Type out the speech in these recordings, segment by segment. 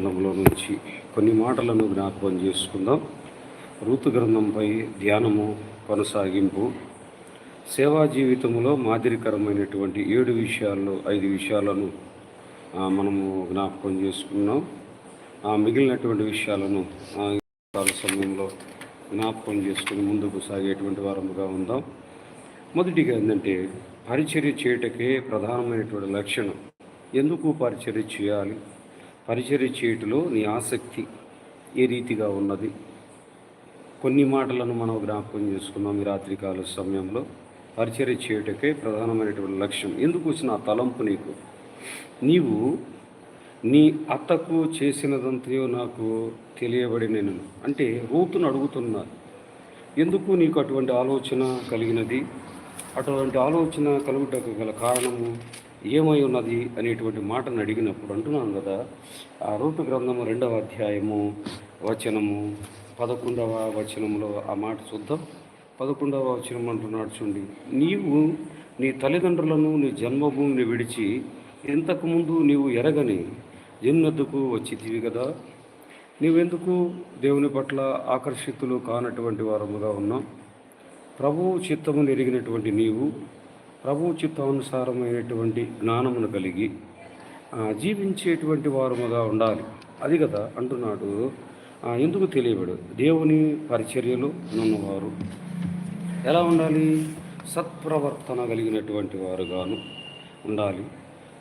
గ్రంథంలో నుంచి కొన్ని మాటలను జ్ఞాపకం చేసుకుందాం. ఋతు గ్రంథంపై ధ్యానము కొనసాగింపు. సేవా జీవితంలో మాదిరికరమైనటువంటి ఏడు విషయాల్లో ఐదు విషయాలను మనము జ్ఞాపకం చేసుకున్నాం. ఆ మిగిలినటువంటి విషయాలను కాల సమయంలో జ్ఞాపకం చేసుకుని ముందుకు సాగేటువంటి వారముగా ఉందాం. మొదటిగా ఏంటంటే పరిచర్య చేయటకే ప్రధానమైనటువంటి లక్షణం. ఎందుకు పరిచర్య చేయాలి? పరిచర్య చేయుటలో నీ ఆసక్తి ఏ రీతిగా ఉన్నది? కొన్ని మాటలను మనం జ్ఞాపకం చేసుకున్నాం ఈ రాత్రికాల సమయంలో. పరిచర్య చేయటకే ప్రధానమైనటువంటి లక్ష్యం. ఎందుకు వచ్చిన ఆ తలంపు నీకు? నీవు నీ అత్తకు చేసినదంతయో నాకు తెలియబడి నేను అంటే రూతును అడుగుతున్నా ఎందుకు నీకు అటువంటి ఆలోచన కలిగినది? అటువంటి ఆలోచన కలుగుటకు గల కారణము? ఏమై ఉన్నది అనేటువంటి మాటను అడిగినప్పుడు అంటున్నాను కదా. ఆ రూటు గ్రంథము రెండవ అధ్యాయము వచనము పదకొండవ వచనంలో ఆ మాట చూద్దాం. పదకొండవ వచనం అంటున్నాడు చూడండి. నీవు నీ తల్లిదండ్రులను నీ జన్మభూమిని విడిచి ఇంతకుముందు నీవు ఎరగని జన్మద్దుకు వచ్చితివి కదా? నీవెందుకు దేవుని పట్ల ఆకర్షితులు కానటువంటి వారముగా ఉన్నావు? ప్రభువు చిత్తమును ఎరిగినటువంటి నీవు ప్రభు చిత్తానుసారమైనటువంటి జ్ఞానమును కలిగి జీవించేటువంటి వారముగా ఉండాలి. అది కదా అంటున్నాడు. ఎందుకు తెలియబడు? దేవుని పరిచర్యలు నున్నవారు ఎలా ఉండాలి? సత్ప్రవర్తన కలిగినటువంటి వారుగాను ఉండాలి.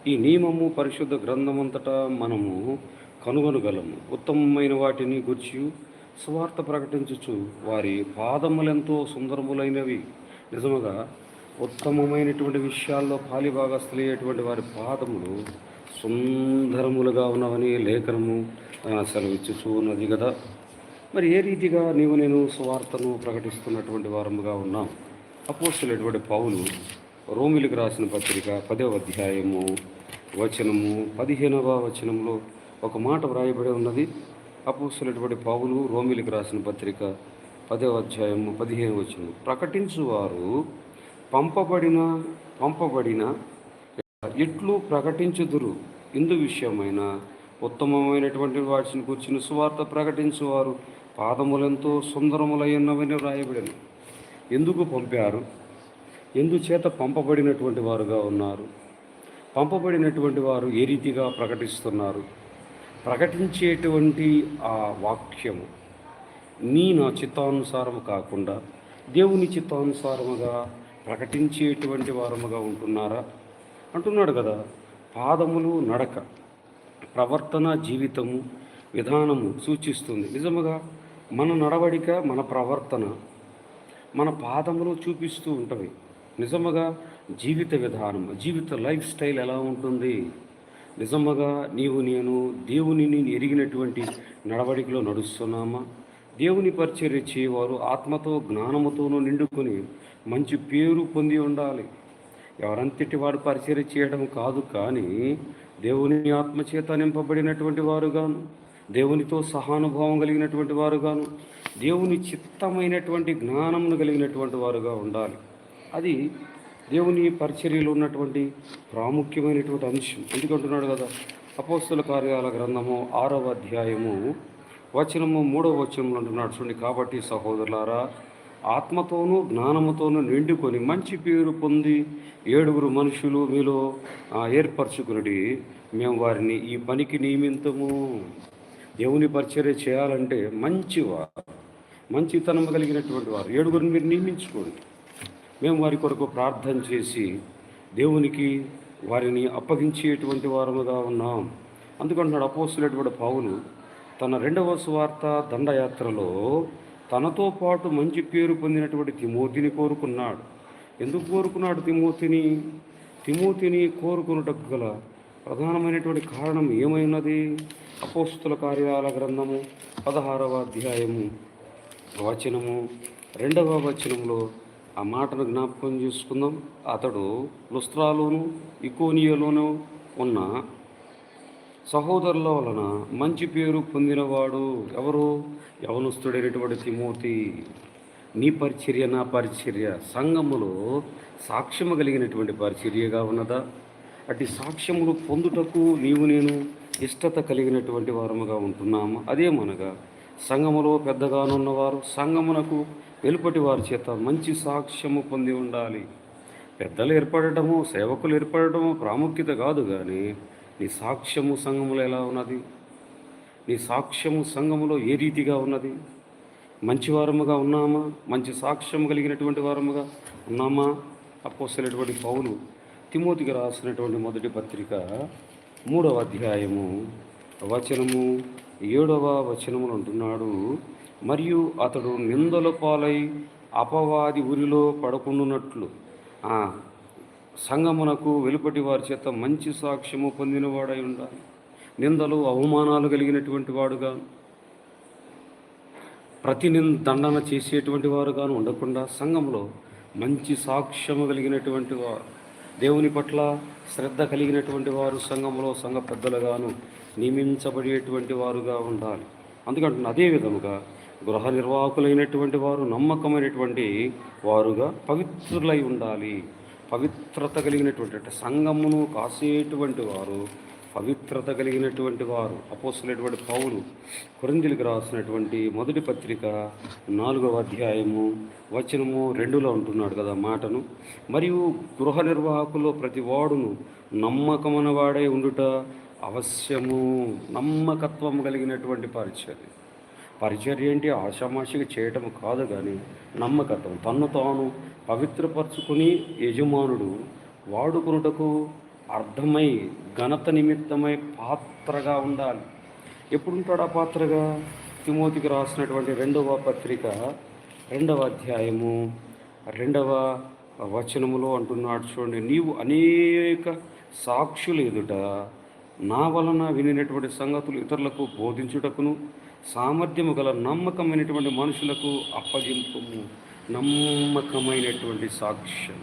ఈ నియమము పరిశుద్ధ గ్రంథమంతటా మనము కనుగొనగలము. ఉత్తమమైన వాటిని గుర్చి స్వార్థ ప్రకటించుచు వారి పాదములెంతో సుందరములైనవి. నిజముగా ఉత్తమమైనటువంటి విషయాల్లో పాలిభాగస్తులయ్యేటువంటి వారి పాదములు సుందరములుగా ఉన్నవని లేఖనము సెలవిచ్చుచూ ఉన్నది కదా. మరి ఏ రీతిగా నీవు నేను సువార్తను ప్రకటిస్తున్నటువంటి వారముగా ఉన్నాం? అపోస్తులటువంటి పౌలు రోమిలకు రాసిన పత్రిక పదవ అధ్యాయము వచనము పదిహేనవ వచనంలో ఒక మాట వ్రాయబడి ఉన్నది. అపోస్తులటువంటి పౌలు రోమిలకు రాసిన పత్రిక పదవ అధ్యాయము పదిహేను వచనం ప్రకటించువారు పంపబడిన పంపబడిన ఇట్లు ప్రకటించుదురు. ఇందు విషయమైన ఉత్తమమైనటువంటి వాటిని కూర్చుని సువార్త ప్రకటించేవారు. పాదములెంతో సుందరములైనవని వ్రాయబడిన ఎందుకు పంపారు? ఎందుచేత పంపబడినటువంటి వారుగా ఉన్నారు? పంపబడినటువంటి వారు ఏ రీతిగా ప్రకటిస్తున్నారు? ప్రకటించేటువంటి ఆ వాక్యము నీ నా చిత్తానుసారము కాకుండా దేవుని చిత్తానుసారముగా ప్రకటించేటువంటి వారముగా ఉంటున్నారా? అంటున్నాడు కదా. పాదములు నడక ప్రవర్తన జీవితము విధానము సూచిస్తుంది. నిజముగా మన నడవడిక మన ప్రవర్తన మన పాదములు చూపిస్తూ ఉంటవి నిజముగా జీవిత విధానం జీవిత లైఫ్ స్టైల్ ఎలా ఉంటుంది? నిజముగా నీవు నేను దేవునిని ఎరిగినటువంటి నడవడికలో నడుస్తున్నామా? దేవుని పరిచర్య చేయవారు ఆత్మతో జ్ఞానముతోనూ నిండుకొని మంచి పేరు పొంది ఉండాలి. ఎవరంతటి వాడు పరిచర్య చేయడం కాదు కానీ దేవుని ఆత్మచేత నింపబడినటువంటి వారుగాను దేవునితో సహానుభావం కలిగినటువంటి వారుగాను దేవుని చిత్తమైనటువంటి జ్ఞానమును కలిగినటువంటి వారుగా ఉండాలి. అది దేవుని పరిచర్యలో ఉన్నటువంటి ప్రాముఖ్యమైనటువంటి అంశం. ఎందుకంటున్నాడు కదా అపోస్తుల కార్యాల గ్రంథము ఆరవ అధ్యాయము వచనము మూడవ వచనంలో అంటున్నాడు చూడండి. కాబట్టి సహోదరులారా ఆత్మతోనూ జ్ఞానముతోనూ నిండుకొని మంచి పేరు పొంది ఏడుగురు మనుషులు మీలో ఏర్పరచుకుని మేము వారిని ఈ పనికి నియమితము. దేవుని పరిచర్య చేయాలంటే మంచివారు మంచితనం కలిగినటువంటి వారు. ఏడుగురిని మీరు నియమించుకోండి. మేము వారి కొరకు ప్రార్థన చేసి దేవునికి వారిని అప్పగించేటువంటి వారముగా ఉన్నాం. అందుకంటున్నాడు అపోస్తులటువంటి పావులు తన రెండవ సువార్త దండయాత్రలో తనతో పాటు మంచి పేరు పొందినటువంటి తిమోతిని కోరుకున్నాడు. ఎందుకు కోరుకున్నాడు తిమోతిని? తిమోతిని కోరుకున్నటకు గల ప్రధానమైనటువంటి కారణం ఏమైనది? అపోస్తుల కార్యాల గ్రంథము పదహారవ అధ్యాయము వచనము. రెండవ వచనంలో ఆ మాటను జ్ఞాపకం చేసుకుందాం. అతడు లుస్త్రాలోను ఇకోనియలోను ఉన్న సహోదరుల వలన మంచి పేరు పొందినవాడు ఎవరు? యవనస్తుడైనటువంటి తిమోతి. నీ పరిచర్య నా పరిచర్య సంఘములో సాక్ష్యము కలిగినటువంటి పరిచర్యగా ఉన్నదా? అటు సాక్ష్యములు పొందుటకు నీవు నేను ఇష్టత కలిగినటువంటి వారముగా ఉంటున్నాము? అదేమనగా సంఘములో పెద్దగానున్నవారు సంఘమునకు వెలుపటి వారి చేత మంచి సాక్ష్యము పొంది ఉండాలి. పెద్దలు ఏర్పడటము సేవకులు ఏర్పడటము ప్రాముఖ్యత కాదు కానీ నీ సాక్ష్యము సంఘములో ఎలా ఉన్నది? నీ సాక్ష్యము సంఘములో ఏ రీతిగా ఉన్నది? మంచి వారముగా ఉన్నామా? మంచి సాక్ష్యం కలిగినటువంటి వారముగా ఉన్నామా? అపోసలటువంటి పౌలు తిమోతికి రాసినటువంటి మొదటి పత్రిక మూడవ అధ్యాయము వచనము ఏడవ వచనములు అంటున్నాడు మరియు అతడు నిందల పాలై అపవాది ఉరిలో పడకుండునట్లు. సంగమునకు వెలుపటి వారి చేత మంచి సాక్ష్యము పొందినవాడై ఉండాలి. నిందలు అవమానాలు కలిగినటువంటి వాడుగా ప్రతి దండన చేసేటువంటి వారుగాను ఉండకుండా సంఘంలో మంచి సాక్ష్యము కలిగినటువంటి వారు దేవుని పట్ల శ్రద్ధ కలిగినటువంటి వారు సంఘంలో సంఘ పెద్దలుగాను నియమించబడేటువంటి వారుగా ఉండాలి. అందుకంటున్న అదే విధముగా గృహ నిర్వాహకులైనటువంటి వారు నమ్మకమైనటువంటి వారుగా పవిత్రులై ఉండాలి. పవిత్రత కలిగినటువంటి అంటే సంఘమును కాసేటువంటి వారు పవిత్రత కలిగినటువంటి వారు అపోసలేటువంటి పౌలు కొరిందులకు రాసినటువంటి మొదటి పత్రిక నాలుగవ అధ్యాయము వచనము రెండులో ఉంటున్నాడు కదా మాటను. మరియు గృహ నిర్వాహకులు ప్రతి వాడును నమ్మకమైన వాడే ఉండుట అవశ్యము. నమ్మకత్వం కలిగినటువంటి పరిచయం పరిచర్య ఏంటి ఆషామాషిగా చేయటం కాదు కానీ నమ్మకత్వం. తన్ను తాను పవిత్రపరచుకుని యజమానుడు వాడుకునుటకు అర్థమై ఘనత నిమిత్తమై పాత్రగా ఉండాలి. ఎప్పుడుంటాడు ఆ పాత్రగా? తిమోతికి రాసినటువంటి రెండవ పత్రిక రెండవ అధ్యాయము రెండవ వచనములో అంటున్నాడు చూడండి నీవు అనేక సాక్షులు ఎదుట నా వలన వినినటువంటి సంగతులు ఇతరులకు బోధించుటకును సామర్థ్యము గల నమ్మకమైనటువంటి మనుషులకు అప్పగింపు నమ్మకమైనటువంటి సాక్ష్యం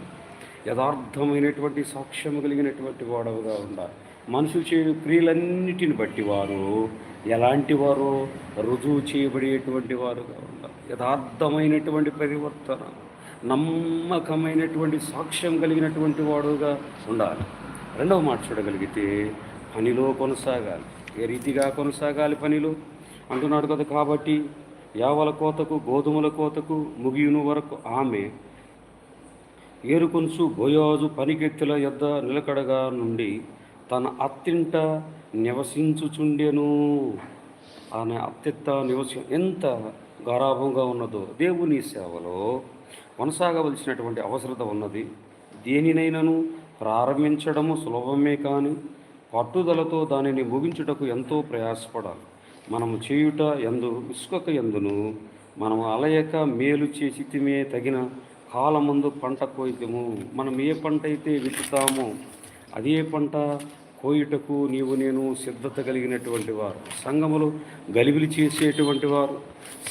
యథార్థమైనటువంటి సాక్ష్యం కలిగినటువంటి వాడవుగా ఉండాలి. మనుషులు చేయు క్రియలన్నిటిని బట్టి వారు ఎలాంటి వారు రుజువు చేయబడేటువంటి వారుగా ఉండాలి. యథార్థమైనటువంటి పరివర్తన నమ్మకమైనటువంటి సాక్ష్యం కలిగినటువంటి వాడుగా ఉండాలి. రెండవ మాట చూడగలిగితే పనిలో కొనసాగాలి. ఏ రీతిగా కొనసాగాలి పనిలో? అంటున్నాడు కదా కాబట్టి యావల కోతకు గోధుమల కోతకు ముగియును వరకు ఆమె ఏరుకొంచు బోయోజు పనికెత్తుల యొద్ద నిలకడగా నుండి తన అత్తింట నివసించుచుండెను. ఆమె అత్తింట నివసి ఎంత గారాభంగా ఉన్నదో దేవుని సేవలో కొనసాగవలసినటువంటి అవసరత ఉన్నది. దేనినైనాను ప్రారంభించడము సులభమే కానీ పట్టుదలతో దానిని ముగించుటకు ఎంతో ప్రయాసపడాలి. మనము చేయుట ఎందు ఇసుక ఎందును మనము అలయక మేలు చేసితిమే తగిన కాలమందు పంట కోయితము మనం ఏ పంట అయితే విత్తుతామో అదే పంట కోయుటకు నీవు నేను సిద్ధత కలిగినటువంటి వారు. సంఘములో గలిబిలి చేసేటువంటి వారు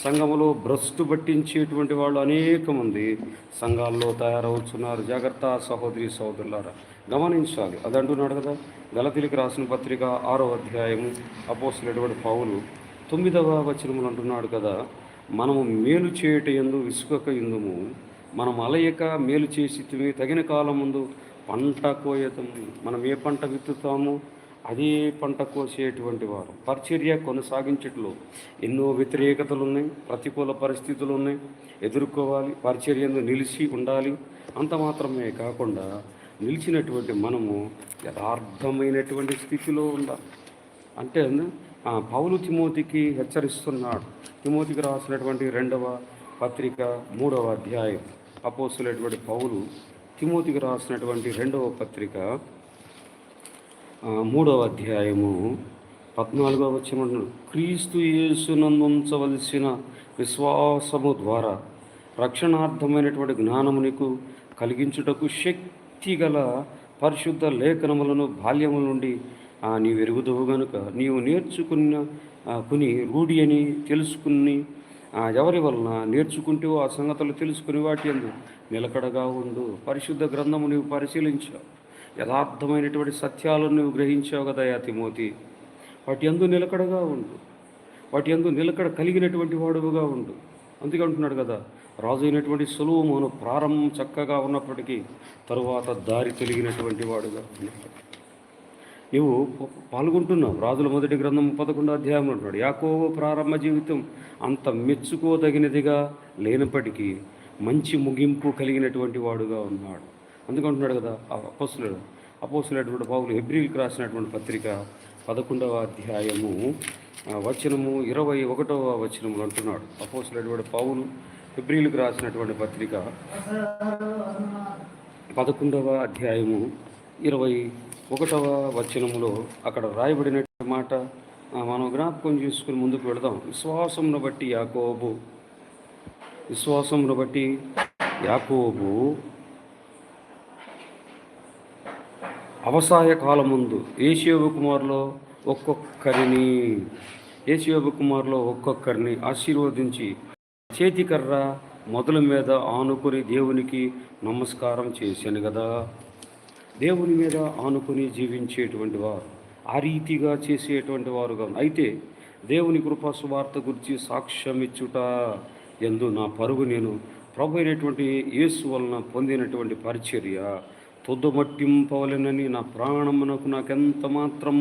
సంఘములో భ్రష్టు పట్టించేటువంటి వాళ్ళు అనేక మంది సంఘాల్లో తయారవుతున్నారు జాగ్రత్త సహోదరి సహోదరులారా గమనించాలి. అది అంటున్నాడు కదా గలతీలకు రాసిన పత్రిక ఆరో అధ్యాయము అపోసినటువంటి పావులు తొమ్మిదవ వచనములు అంటున్నాడు కదా మనము మేలు చేయుట ఎందు విసుకక ఎందుము మనం అలయక మేలు చేసి తిని తగిన కాలం ముందు పంట కోయతము. మనం ఏ పంట విత్తుతామో? అదే పంట కోసేటువంటి వారు. పరిచర్య కొనసాగించట్లో ఎన్నో వ్యతిరేకతలు ఉన్నాయి ప్రతికూల పరిస్థితులు ఉన్నాయి ఎదుర్కోవాలి పరిచర్యందు నిలిచి ఉండాలి. అంత మాత్రమే కాకుండా నిలిచినటువంటి మనము యథార్థమైనటువంటి స్థితిలో ఉండాలి. అంటే పౌలు తిమోతికి హెచ్చరిస్తున్నాడు. తిమోతికి రాసినటువంటి రెండవ పత్రిక మూడవ అధ్యాయం. అపోసులటువంటి పౌలు తిమోతికి రాసినటువంటి రెండవ పత్రిక మూడవ అధ్యాయము పద్నాలుగవ వచ్చిన క్రీస్తు యేసునందుంచవలసిన విశ్వాసము ద్వారా రక్షణార్థమైనటువంటి జ్ఞానము నీకు కలిగించుటకు శక్తి గల పరిశుద్ధ లేఖనములను బాల్యము నుండి నీవు ఎరుగుదవు గనుక నీవు నేర్చుకున్న కొని కుని రూఢి అని తెలుసుకుని ఎవరి వలన నేర్చుకుంటూ ఆ సంగతులు తెలుసుకుని వాటి ఎందు నిలకడగా ఉండు. పరిశుద్ధ గ్రంథము నీవు పరిశీలించావు. యథార్థమైనటువంటి సత్యాలను నువ్వు గ్రహించావు కదా యాతిమోతి వాటి ఎందు నిలకడగా ఉండు. వాటి ఎందు నిలకడ కలిగినటువంటి వాడుగా ఉండు. అందుకే అంటున్నాడు కదా రాజు అయినటువంటి సులువుమోను ప్రారంభం చక్కగా ఉన్నప్పటికీ తరువాత దారి తొలిగినటువంటి వాడుగా నీవు నువ్వు పాల్గొంటున్నావు. రాజుల మొదటి గ్రంథం పదకొండు అధ్యాయం అంటున్నాడు యాకోబు ప్రారంభ జీవితం అంత మెచ్చుకోదగినదిగా లేనప్పటికీ మంచి ముగింపు కలిగినటువంటి వాడుగా ఉన్నాడు. అందుకంటున్నాడు కదా అపోసులుడు అపోసులైనటువంటి బాబులు ఎబ్రిల్కి రాసినటువంటి పత్రిక పదకొండవ అధ్యాయము వచనము ఇరవై ఒకటవ వచనములు అంటున్నాడు. అపోసులైనటువంటి పౌలు ఫిబ్రిలకు రాసినటువంటి పత్రిక పదకొండవ అధ్యాయము ఇరవై ఒకటవ వచనములో అక్కడ రాయబడిన మాట మనం జ్ఞాపకం చేసుకుని ముందుకు వెళదాం. విశ్వాసమును బట్టి యాకోబు విశ్వాసమును బట్టి యాకోబు అవసాయ కాలముందు ఏషియోబు కుమారులో ఒక్కొక్కరిని ఏషియోబు కుమారులో ఒక్కొక్కరిని ఆశీర్వదించి చేతికర్ర మొదల మీద ఆనుకొని దేవునికి నమస్కారం చేశాను కదా. దేవుని మీద ఆనుకుని జీవించేటువంటి వారు ఆ రీతిగా చేసేటువంటి వారుగా అయితే దేవుని కృపా సువార్త గురించి సాక్ష్యం ఇచ్చుట ఎందు నా పరుగు నేను ప్రభు అయినటువంటి యేసు వలన పొందినటువంటి పరిచర్య తుద్దమట్టింపవలెనని నా ప్రాణమునకు నాకెంత మాత్రం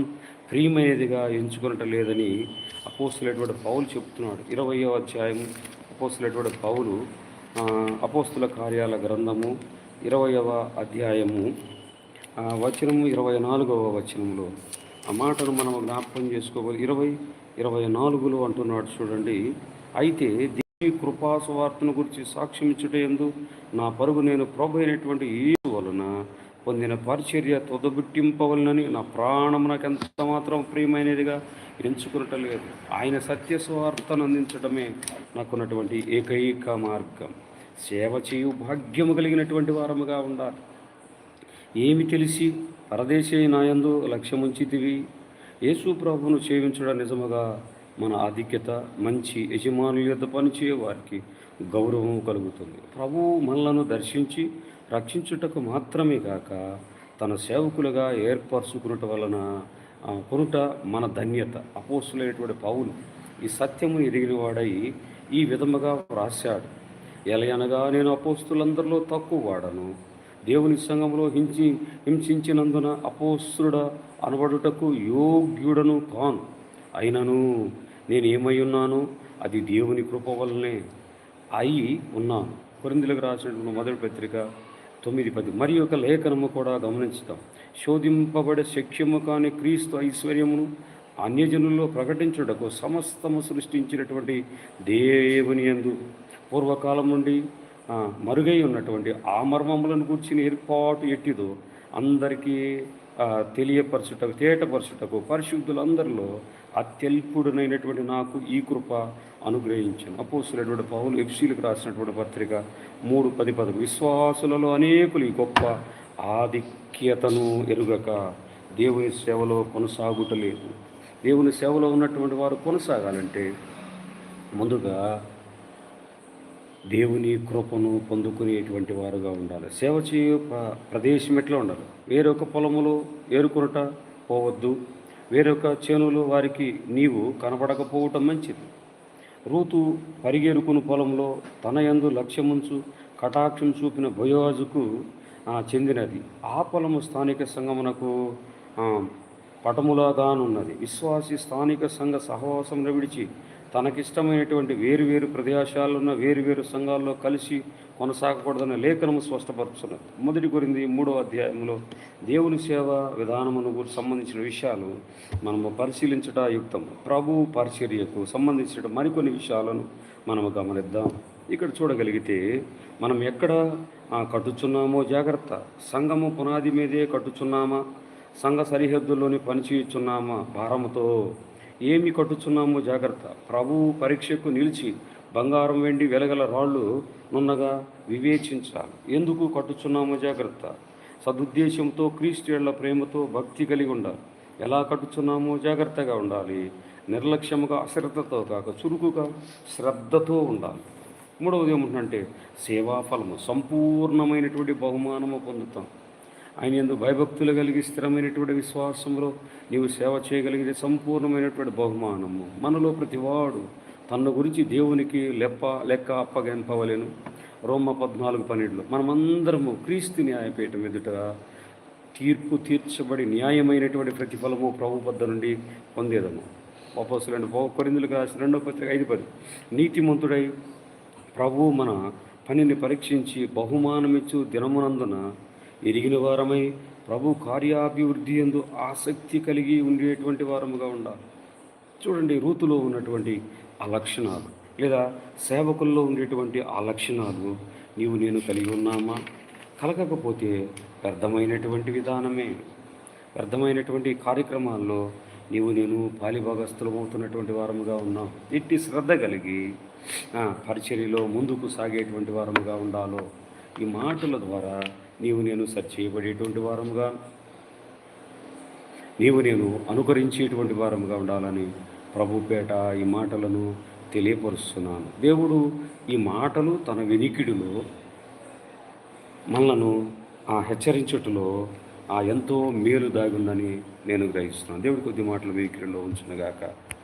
ప్రియమైనదిగా ఎంచుకునట లేదని అపోస్తులైనటువంటి పౌలు చెప్తున్నాడు. ఇరవయో అధ్యాయం అపోస్తులటువంటి పౌలు అపోస్తుల కార్యాల గ్రంథము ఇరవయవ అధ్యాయము వచనము ఇరవై నాలుగవ వచనంలో ఆ మాటను మనం జ్ఞాపకం చేసుకోవాలి ఇరవై ఇరవై నాలుగులో అంటున్నాడు చూడండి. అయితే దేవి కృపాసువార్తను గురించి సాక్ష్యమిచ్చుట ఎందు నా పరుగు నేను ప్రభు అయినటువంటి యేసు వలన పొందిన పరిచర్య తొదబుట్టింపవలనని నా ప్రాణం నాకు ఎంత మాత్రం ప్రియమైనదిగా ఎంచుకునటం లేదు. ఆయన సత్య సువార్తను అందించడమే నాకున్నటువంటి ఏకైక మార్గం. సేవ చేయు భాగ్యము కలిగినటువంటి వారముగా ఉండాలి. ఏమి తెలిసి పరదేశీ నాయందు లక్ష్యముంచితివి. యేసు ప్రభును సేవించడం నిజముగా మన ఆధిక్యత మంచి యజమానుల యొద్ద పనిచేయ వారికి గౌరవం కలుగుతుంది. ప్రభువు మనలను దర్శించి రక్షించుటకు మాత్రమే కాక తన సేవకులుగా ఏర్పరచుకున్నట వలన కొనుట మన ధన్యత. అపోసులైనటువంటి పౌలు ఈ సత్యము ఎరిగిన వాడై ఈ విధముగా వ్రాశాడు. ఎలయనగా నేను అపోస్తులందరిలో తక్కువ వాడను. దేవుని సంఘంలో హింసి హింసించినందున అపోస్తుడ అనబడుటకు యోగ్యుడను కాను. అయినను నేను ఏమై ఉన్నాను? అది దేవుని కృప వల్లనే అయి ఉన్నాను. కొరిందులకు రాసినటువంటి మొదటి పత్రిక తొమ్మిది పది. మరి ఒక లేఖనము కూడా గమనించుతాం శోధింపబడే శక్యము కాని క్రీస్తు ఐశ్వర్యమును అన్యజనుల్లో ప్రకటించుటకు సమస్తము సృష్టించినటువంటి దేవుని యందు పూర్వకాలం నుండి మరుగై ఉన్నటువంటి ఆ మర్మములను కూర్చుని ఏర్పాటు ఎట్టిదో అందరికీ తెలియపరచుటకు తేటపరచుటకు పరిశుద్ధులందరిలో అత్యల్పుడునైనటువంటి నాకు ఈ కృప అనుగ్రహించను. అపోసులైనటువంటి పౌలు ఎఫ్సీలకు రాసినటువంటి పత్రిక మూడు పది పదకు విశ్వాసులలో అనేకులు ఈ గొప్ప ఆధిక్యతను ఎరుగక దేవుని సేవలో కొనసాగుటలేదు. దేవుని సేవలో ఉన్నటువంటి వారు కొనసాగాలంటే ముందుగా దేవుని కృపను పొందుకునేటువంటి వారుగా ఉండాలి. సేవ చేయు ప్రదేశం ఎట్లా ఉండాలి? వేరొక పొలములో ఏరుకొనుట పోవద్దు. వేరొక చేనులో వారికి నీవు కనపడకపోవటం మంచిది. రూతు పరిగెరుకుని పొలంలో తన యందు లక్ష్యముంచు కటాక్షం చూపిన భయోజుకు చెందినది. ఆ పొలము స్థానిక సంఘమునకు పటములాగానున్నది. విశ్వాసి స్థానిక సంఘ సహవాసం విడిచి తనకిష్టమైనటువంటి వేరు వేరు ప్రదేశాలున్న వేరు వేరు సంఘాల్లో కలిసి కొనసాగకూడదన్న లేఖనము స్పష్టపరుచున్నది మొదటి గురించి మూడో అధ్యాయంలో దేవుని సేవ విధానమును సంబంధించిన విషయాలు మనము పరిశీలించట యుక్తం ప్రభు పరిచర్యకు సంబంధించిన మరికొన్ని విషయాలను మనము గమనిద్దాం. ఇక్కడ చూడగలిగితే మనం ఎక్కడ కట్టుచున్నామో జాగ్రత్త. సంఘము పునాది మీదే కట్టుచున్నామా? సంఘ సరిహద్దుల్లోని పనిచేయుచున్నామా భారముతో ఏమి కట్టుచున్నామో జాగ్రత్త. ప్రభు పరీక్షకు నిలిచి బంగారం వెండి వెలగల రాళ్ళు నున్నగా వివేచించాలి ఎందుకు కట్టుచున్నామో జాగ్రత్త. సదుద్దేశంతో క్రీస్తుళ్ళ ప్రేమతో భక్తి కలిగి ఉండాలి ఎలా కట్టుచున్నామో జాగ్రత్తగా ఉండాలి. నిర్లక్ష్యముగా అశ్రద్ధతో కాక చురుకుగా శ్రద్ధతో ఉండాలి. మూడవది ఏమంటుందంటే సేవాఫలము. సంపూర్ణమైనటువంటి బహుమానము పొందుతాం. ఆయన ఎందుకు భయభక్తులు కలిగి స్థిరమైనటువంటి విశ్వాసంలో నీవు సేవ చేయగలిగితే సంపూర్ణమైనటువంటి బహుమానము. మనలో ప్రతివాడు తన గురించి దేవునికి లెప్ప లెక్క అప్పగెంపవలేను. రోమ పద్నాలుగు పన్నెండులో మనమందరము క్రీస్తు న్యాయపీఠం ఎదుట తీర్పు తీర్చబడి న్యాయమైనటువంటి ప్రతిఫలము ప్రభు వద్ద నుండి పొందేదము. వాపసులండి కొరిందులకు రాసిన రెండో పత్రిక ఐదు పది. నీతిమంతుడై ప్రభువు మన పనిని పరీక్షించి బహుమానమిచ్చు దినమునందున ఎరిగిన వారమై ప్రభు కార్యాభివృద్ధి ఎందు ఆసక్తి కలిగి ఉండేటువంటి వారముగా ఉండాలి. చూడండి రూతులో ఉన్నటువంటి ఆ లక్షణాలు లేదా సేవకుల్లో ఉండేటువంటి ఆ లక్షణాలు నీవు నేను కలిగి ఉన్నామా? కలగకపోతే వ్యర్థమైనటువంటి విధానమే. వ్యర్థమైనటువంటి కార్యక్రమాల్లో నీవు నేను పాలిభాగస్థులమవుతున్నటువంటి వారముగా ఉన్నాం ఎట్టి శ్రద్ధ కలిగి పరిచర్యలో ముందుకు సాగేటువంటి వారముగా ఉండాలో. ఈ మాటల ద్వారా నీవు నేను సరిచేయబడేటువంటి వారముగా నీవు నేను అనుకరించేటువంటి వారముగా ఉండాలని ప్రభుపేట ఈ మాటలను తెలియపరుస్తున్నాను. దేవుడు ఈ మాటలు తన వినికిడిలో మనలను ఆ హెచ్చరించుటలో ఆ ఎంతో మేలు దాగుందని నేను గ్రహిస్తున్నాను. దేవుడి కొద్ది మాటలు వినికిడిలో ఉంచినగాక.